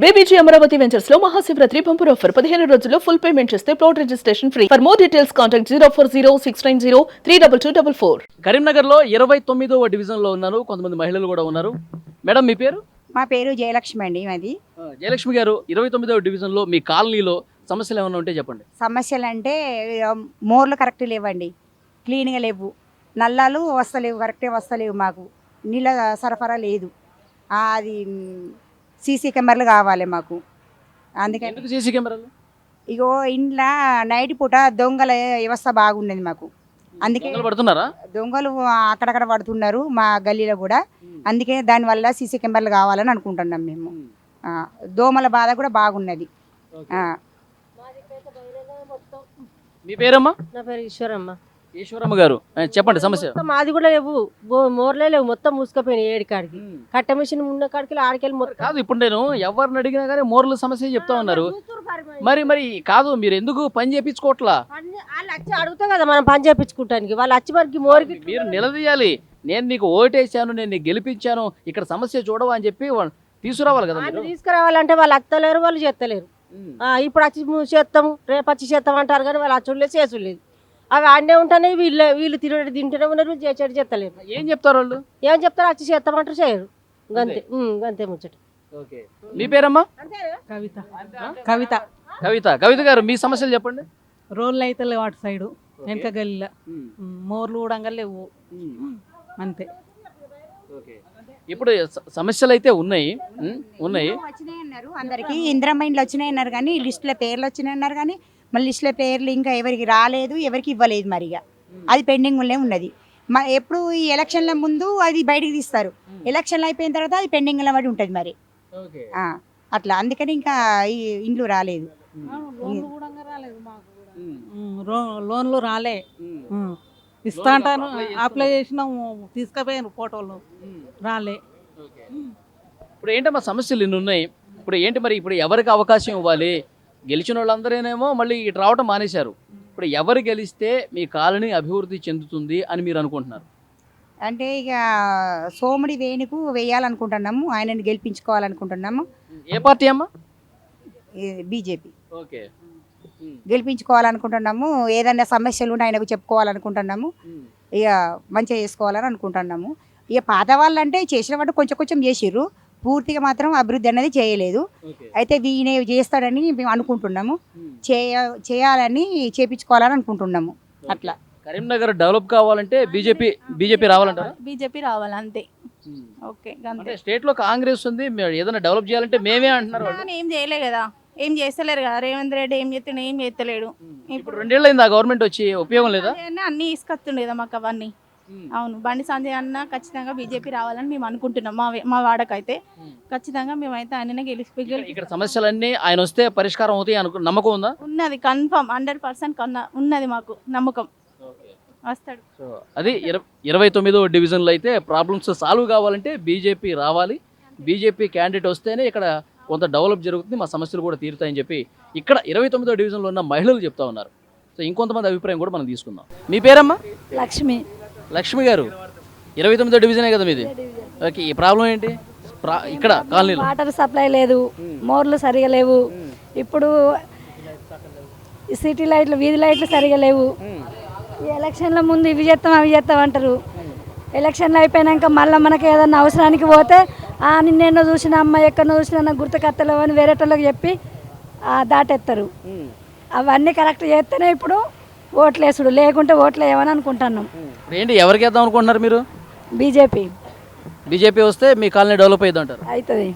BBG Amaravati వెంచర్స్లో Mahashivratri bumper offer. పదిహేను రోజుల్లో ఫుల్ పేమెంట్ చేస్తే plot registration free. For more details contact zero four zero six nine zero three double two double four. కరీంనగర్లో ఇరవై తొమ్మిదవ డివిజన్లో ఉన్నారు. కొంతమంది మహిళలు కూడా ఉన్నారు. మేడం మీ పేరు? మా పేరు జయలక్ష్మి అండి మాది. జయలక్ష్మి గారు ఇరవై తొమ్మిదవ డివిజన్లో మీ కాలనీలో సమస్యలు ఏమైనా ఉంటే చెప్పండి. సమస్యలు అంటే మోర్లు కరెక్ట్ లేవండి. క్లీన్గా లేవు. నల్లాలు వస్తలేవు కరెక్ట్గా వస్తలేవు మాకు. నీళ్ళ సరఫరా లేదు. అది సీసీ కెమెరాలు కావాలి మాకు. అందుకని ఎందుకు సీసీ కెమెరాలు? ఇగో ఇంట్లో నైట్ పూట దొంగల వ్యవస్థ బాగున్నది మాకు. అందుకే దొంగలు పడుతున్నారా? దొంగలు అక్కడక్కడ పడుతున్నారు మా గల్లీలో కూడా. అందుకే దానివల్ల సీసీ కెమెరాలు కావాలని అనుకుంటున్నాం మేము. ఆ, దోమల బాధ కూడా బాగున్నది. ఆ. మీ పేరమ్మా? నా పేరు ఈశ్వరమ్మ. ఈశ్వరమ్మ గారు చెప్పండి సమస్య. మాది కూడా లేవు. మోర్లే లేవు. మొత్తం మూసుకపోయినాయి ఏడు కాడికి. కట్ట మిషన్ ఉన్న కాడికి ఆడికెళ్ళి మొత్తం. కాదు ఇప్పుడు నేను ఎవరిని అడిగినా కానీ మోర్ల సమస్య చెప్తా ఉన్నారు. మరి. మరి కాదు మీరు ఎందుకు పని చేయించుకోవట్లా వాళ్ళు వచ్చి అడుగుతాం కదా మనం పని చేపించుకుంటానికి వాళ్ళు వచ్చి మనకి మోరికి మీరు నిలదీయాలి. నేను నీకు ఓటేసాను నేను నీకు గెలిపించాను ఇక్కడ సమస్య చూడవా అని చెప్పి తీసుకురావాలి కదా తీసుకురావాలంటే వాళ్ళు అత్తలేరు వాళ్ళు చేస్తలేరు ఇప్పుడు వచ్చి చేస్తాము రేపు వచ్చి చేస్తాం అంటారు కానీ వాళ్ళు అచ్చులేదు చేసులేదు అవి ఆడనే ఉంటానే వీళ్ళు వీళ్ళు తినడు తింటూనే ఉన్నారు చేసేది చేస్తలేరు. ఏం చెప్తారు వాళ్ళు? ఏం చెప్తారు? వచ్చి చేస్తామంటారు చేయరు. గంతే. గంతే ముచ్చట. ఓకే. మీ పేరమ్మా? కవిత. కవిత. కవిత. కవిత గారు మీ సమస్యలు చెప్పండి. రోళ్ళు అయితే లేవు అటు సైడు వెనక గల్లీలో. ఉమ్, మోర్లు కూడా లేవు. అంతే. ఓకే. ఇప్పుడు సమస్యలు అయితే ఉన్నాయి. ఉన్నాయి. వచ్చినాయి అన్నారు అందరికి. ఇందిరమ్మ ఇండ్లు వచ్చినాయి అన్నారు కానీ లిస్టులో పేర్లు వచ్చినాయి అన్నారు కానీ మళ్ళీ లిస్టులో పేర్లు ఇంకా ఎవరికి రాలేదు ఎవరికి ఇవ్వలేదు మరిగా అది పెండింగ్ ఉన్నది. మా ఎప్పుడు ఈ ఎలక్షన్ల ముందు అది బయటికి తీస్తారు. ఎలక్షన్లు అయిపోయిన తర్వాత అది పెండింగ్ల పడి ఉంటుంది మరి. ఓకే. ఆ, అట్లా. అందుకని ఇంకా ఈ ఇండ్లు రాలేదు. లోన్లు కూడా రాలేదు మాకు కూడా. ఉమ్, రో- లోన్లు రాలే. ఇస్తా అంటాను అప్లై చేసినాము తీసుకుపోయాను ఫోటోలు. రాలే. ఇప్పుడు ఏంటమ్మా సమస్యలు ఇన్ని ఉన్నాయి? ఇప్పుడు ఏంటి మరి? ఇప్పుడు ఎవరికి అవకాశం ఇవ్వాలి? గెలిచిన వాళ్ళందరేనేమో మళ్ళీ ఇటు రావటం మానేశారు. ఇప్పుడు ఎవరు గెలిస్తే మీ కాలనీ అభివృద్ధి చెందుతుంది అని మీరు అనుకుంటున్నారు? అంటే ఇక సోముడి వేణుకు వేయాలనుకుంటున్నాము ఆయనని గెలిపించుకోవాలనుకుంటున్నాము. ఏ పార్టీ అమ్మా? బీజేపీ. ఓకే. గెలిపించుకోవాలనుకుంటున్నాము ఏదైనా సమస్యలు ఉంటే ఆయనకు చెప్పుకోవాలనుకుంటున్నాము ఇక మంచిగా చేసుకోవాలని అనుకుంటున్నాము. ఇక పాత వాళ్ళు అంటే చేసిన వాటి కొంచెం కొంచెం చేసిర్రు. పూర్తిగా మాత్రం అభివృద్ధి అనేది చేయలేదు. ఓకే. అయితే ఈయన చేస్తాడని మేము అనుకుంటున్నాము. చేయ చేయాలని చేపించుకోవాలని అనుకుంటున్నాము. అట్లా. కరీంనగర్ డెవలప్ కావాలంటే బీజేపీ బీజేపీ రావాలంటారా? బీజేపీ రావాలి అంతే. ఓకే అంటే అంతే స్టేట్లో కాంగ్రెస్ ఉంది మీరు ఏదైనా డెవలప్ చేయాలంటే మేమే అంటున్నారు వాళ్ళు. ఏం చేయలే కదా. ఏం చేస్తలేరు కదా. రేవంత్ రెడ్డి ఏం చేస్తుండే ఏం చేస్తలేడు. ఇప్పుడు రెండేళ్ళు అయింది ఆ గవర్నమెంట్ వచ్చి ఉపయోగం లేదా? అన్న అన్ని ఇసుకొస్తుండే కదా మాకు అవన్నీ. అవును బండి సంజయ్ అన్న ఖచ్చితంగా బీజేపీ రావాలని మేము అనుకుంటున్నాం మా మా వాడకైతే. ఖచ్చితంగా మేమైతే ఆయననే గెలిపి ఇక్కడ- సమస్యలన్నీ ఆయన వస్తే పరిష్కారం అవుతాయి అనుకు నమ్మకం ఉందా? ఉన్నది కన్ఫర్మ్ హండ్రెడ్ పర్సెంట్ కన్నా ఉన్నది మాకు నమ్మకం. వస్తాడు. సో అది ఇరవై ఇరవై తొమ్మిదో డివిజన్లో అయితే ప్రాబ్లమ్స్ సాల్వ్ కావాలంటే బీజేపీ రావాలి. బీజేపీ క్యాండిడేట్ వస్తేనే ఇక్కడ కొంత డెవలప్ జరుగుతుంది మా సమస్యలు కూడా తీరుతాయని చెప్పి ఇక్కడ ఇరవై తొమ్మిదో డివిజన్లో ఉన్న మహిళలు చెప్తా ఉన్నారు. సో ఇంకొంతమంది అభిప్రాయం కూడా మనం తీసుకుందాం. మీ పేరమ్మా? లక్ష్మి. లక్ష్మి గారు. ఇరవై తొమ్మిదో డివిజనే కదా మీది? ఓకే ఈ ప్రాబ్లం ఏంటి? ఇక్కడ కాలనీలో. వాటర్ సప్లై లేదు మోర్లు సరిగా లేవు. ఇప్పుడు సిటీ లైట్లు వీధి లైట్లు సరిగా లేవు. ఈ ఎలక్షన్ల ముందు ఇవి చేస్తాం అవి చేస్తాం అంటారు. ఎలక్షన్లు అయిపోయినాక మళ్ళీ మనకి ఏదన్నా అవసరానికి పోతే "ఆ, నిన్నెన్నో చూసిన అమ్మ ఎక్కడో చూసినా గుర్తుకత్తలేవు అని వేరేటోళ్ళకి చెప్పి ఆ, దాటెత్తారు. అవన్నీ కరెక్ట్ చేస్తేనే ఇప్పుడు ఓట్లేసుడు లేకుంటే ఓట్లు వేయమని అనుకుంటున్నాం ఇప్పుడు ఏంటి ఎవరికి వేద్దాం అనుకుంటున్నారు మీరు? బీజేపీ. బీజేపీ వస్తే మీ కాలనీ డెవలప్ అయ్యింది అంటారు అవుతుంది